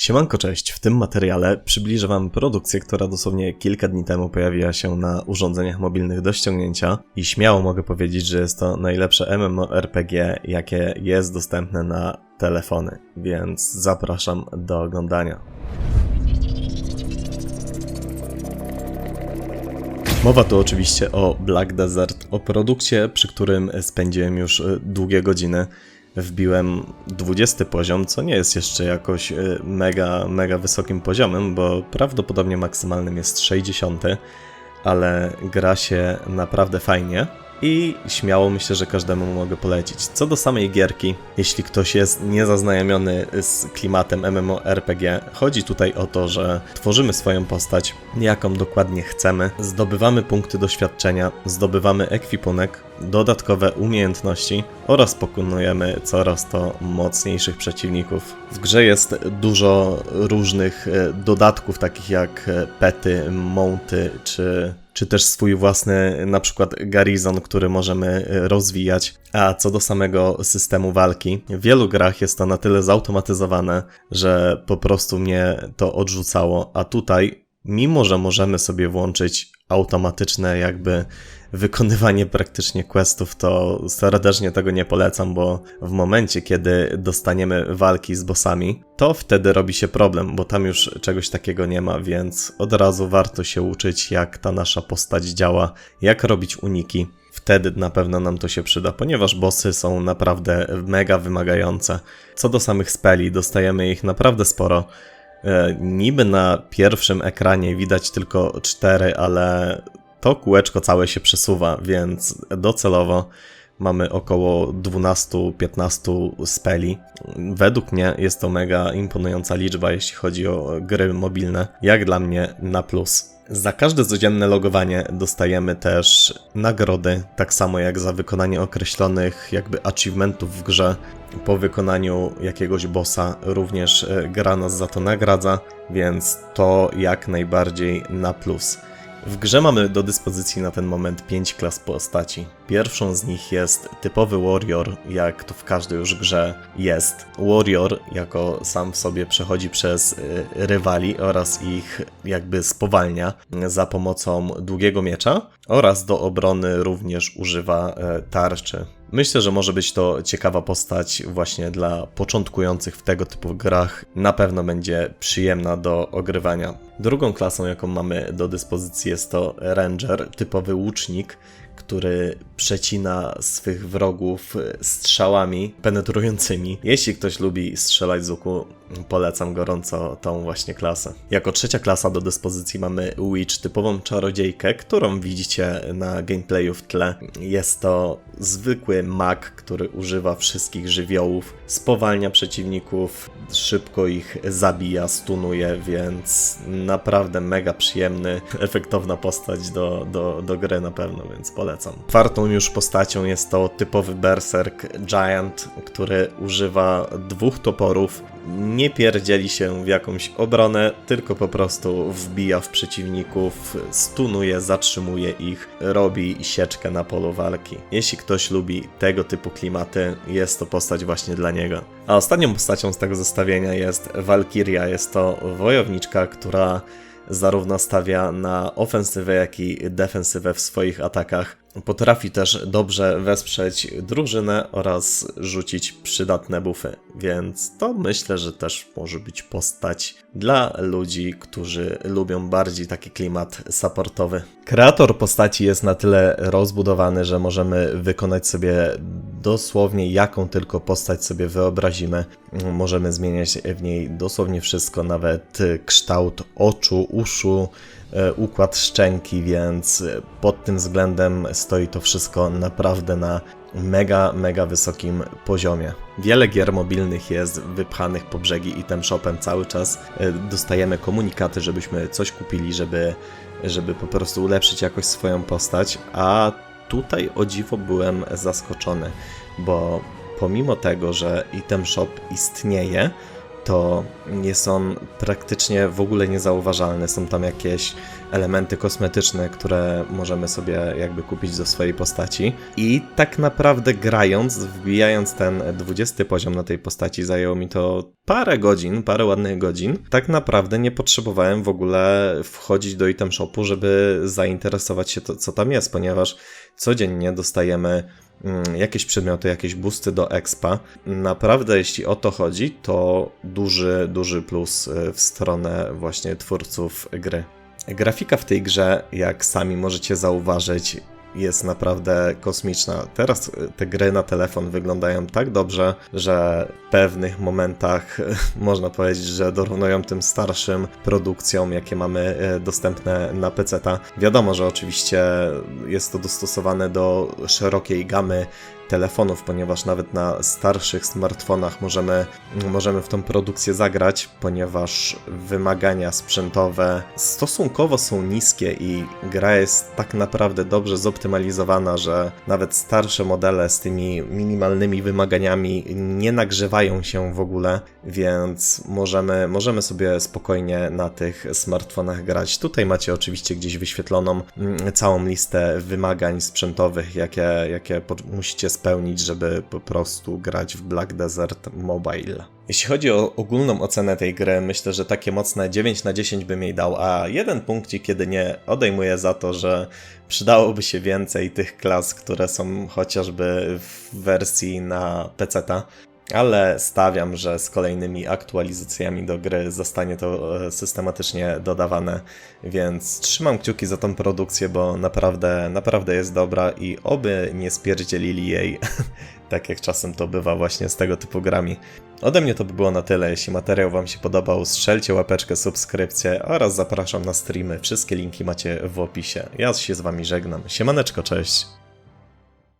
Siemanko, cześć. W tym materiale przybliżę Wam produkcję, która dosłownie kilka dni temu pojawiła się na urządzeniach mobilnych do ściągnięcia i śmiało mogę powiedzieć, że jest to najlepsze MMORPG, jakie jest dostępne na telefony, więc zapraszam do oglądania. Mowa tu oczywiście o Black Desert, o produkcie, przy którym spędziłem już y, długie godziny. Wbiłem 20 poziom, co nie jest jeszcze jakoś y, mega, mega wysokim poziomem, bo prawdopodobnie maksymalnym jest 60, ale gra się naprawdę fajnie i śmiało myślę, że każdemu mogę polecić. Co do samej gierki, jeśli ktoś jest niezaznajomiony z klimatem MMORPG, chodzi tutaj o to, że tworzymy swoją postać, jaką dokładnie chcemy, zdobywamy punkty doświadczenia, zdobywamy ekwipunek, dodatkowe umiejętności oraz pokonujemy coraz to mocniejszych przeciwników. W grze jest dużo różnych e, dodatków, takich jak e, pety, mounty czy czy też swój własny na przykład garnizon, który możemy e, rozwijać. A co do samego systemu walki, w wielu grach jest to na tyle zautomatyzowane, że po prostu mnie to odrzucało, a tutaj, mimo że możemy sobie włączyć automatyczne jakby wykonywanie praktycznie questów, to serdecznie tego nie polecam, bo w momencie, kiedy dostaniemy walki z bossami, to wtedy robi się problem, bo tam już czegoś takiego nie ma, więc od razu warto się uczyć, jak ta nasza postać działa, jak robić uniki. Wtedy na pewno nam to się przyda, ponieważ bossy są naprawdę mega wymagające. Co do samych speli, dostajemy ich naprawdę sporo. E, niby na pierwszym ekranie widać tylko cztery, ale to kółeczko całe się przesuwa, więc docelowo mamy około 12-15 speli. Według mnie jest to mega imponująca liczba, jeśli chodzi o gry mobilne, jak dla mnie na plus. Za każde codzienne logowanie dostajemy też nagrody, tak samo jak za wykonanie określonych jakby achievementów w grze. Po wykonaniu jakiegoś bossa również e, gra nas za to nagradza, więc to jak najbardziej na plus. W grze mamy do dyspozycji na ten moment 5 klas postaci. Pierwszą z nich jest typowy warrior, jak to w każdej już grze jest. Warrior jako sam w sobie przechodzi przez y, rywali oraz ich jakby spowalnia za pomocą długiego miecza oraz do obrony również używa e, tarczy. Myślę, że może być to ciekawa postać właśnie dla początkujących w tego typu grach. Na pewno będzie przyjemna do ogrywania. Drugą klasą, jaką mamy do dyspozycji jest to Ranger, typowy łucznik, który przecina swych wrogów strzałami penetrującymi. Jeśli ktoś lubi strzelać z łuku, polecam gorąco tą właśnie klasę. Jako trzecia klasa do dyspozycji mamy Witch, typową czarodziejkę, którą widzicie na gameplayu w tle. Jest to zwykły mag, który używa wszystkich żywiołów, spowalnia przeciwników, szybko ich zabija, stunuje, więc naprawdę mega przyjemny, efektowna postać do, do, do gry na pewno, więc polecam. Czwartą już postacią jest to typowy berserk Giant, który używa dwóch toporów, nie pierdzieli się w jakąś obronę, tylko po prostu wbija w przeciwników, stunuje, zatrzymuje ich, robi sieczkę na polu walki. Jeśli ktoś lubi tego typu klimaty, jest to postać właśnie dla niego. A ostatnią postacią z tego zestawienia jest Valkyria. Jest to wojowniczka, która zarówno stawia na ofensywę, jak i defensywę w swoich atakach. Potrafi też dobrze wesprzeć drużynę oraz rzucić przydatne buffy, więc to myślę, że też może być postać dla ludzi, którzy lubią bardziej taki klimat supportowy. Kreator postaci jest na tyle rozbudowany, że możemy wykonać sobie dosłownie jaką tylko postać sobie wyobrazimy. Możemy zmieniać w niej dosłownie wszystko, nawet kształt oczu, uszu, E, układ szczęki, więc pod tym względem stoi to wszystko naprawdę na mega, mega wysokim poziomie. Wiele gier mobilnych jest wypchanych po brzegi item shopem cały czas. E, dostajemy komunikaty, żebyśmy coś kupili, żeby, żeby po prostu ulepszyć jakoś swoją postać, a tutaj o dziwo byłem zaskoczony, bo pomimo tego, że item shop istnieje, to nie są praktycznie w ogóle niezauważalne. Są tam jakieś elementy kosmetyczne, które możemy sobie jakby kupić do swojej postaci. I tak naprawdę grając, wbijając ten 20 poziom na tej postaci, zajęło mi to parę godzin, parę ładnych godzin. Tak naprawdę nie potrzebowałem w ogóle wchodzić do item shopu, żeby zainteresować się to, co tam jest, ponieważ codziennie dostajemy jakieś przedmioty, jakieś boosty do expa. Naprawdę, jeśli o to chodzi, to duży, duży plus y, w stronę właśnie twórców gry. Grafika w tej grze, jak sami możecie zauważyć, jest naprawdę kosmiczna. Teraz y, te gry na telefon wyglądają tak dobrze, że pewnych momentach można powiedzieć, że dorównują tym starszym produkcjom, jakie mamy y, dostępne na PC-ta. Wiadomo, że oczywiście jest to dostosowane do szerokiej gamy telefonów, ponieważ nawet na starszych smartfonach możemy, możemy w tą produkcję zagrać, ponieważ wymagania sprzętowe stosunkowo są niskie i gra jest tak naprawdę dobrze zoptymalizowana, że nawet starsze modele z tymi minimalnymi wymaganiami nie nagrzewają się w ogóle, więc możemy, możemy sobie spokojnie na tych smartfonach grać. Tutaj macie oczywiście gdzieś wyświetloną mm, całą listę wymagań sprzętowych, jakie, jakie musicie spełnić, żeby po prostu grać w Black Desert Mobile. Jeśli chodzi o ogólną ocenę tej gry, myślę, że takie mocne 9 na 10 bym jej dał, a jeden punkcik jedynie odejmuję za to, że przydałoby się więcej tych klas, które są chociażby w wersji na PC-ta. Ale stawiam, że z kolejnymi aktualizacjami do gry zostanie to e, systematycznie dodawane, więc trzymam kciuki za tą produkcję, bo naprawdę, naprawdę jest dobra i oby nie spierdzielili jej, tak jak czasem to bywa właśnie z tego typu grami. Ode mnie to by było na tyle. Jeśli materiał Wam się podobał, strzelcie łapeczkę, subskrypcję oraz zapraszam na streamy. Wszystkie linki macie w opisie. Ja się z Wami żegnam. Siemaneczko, cześć!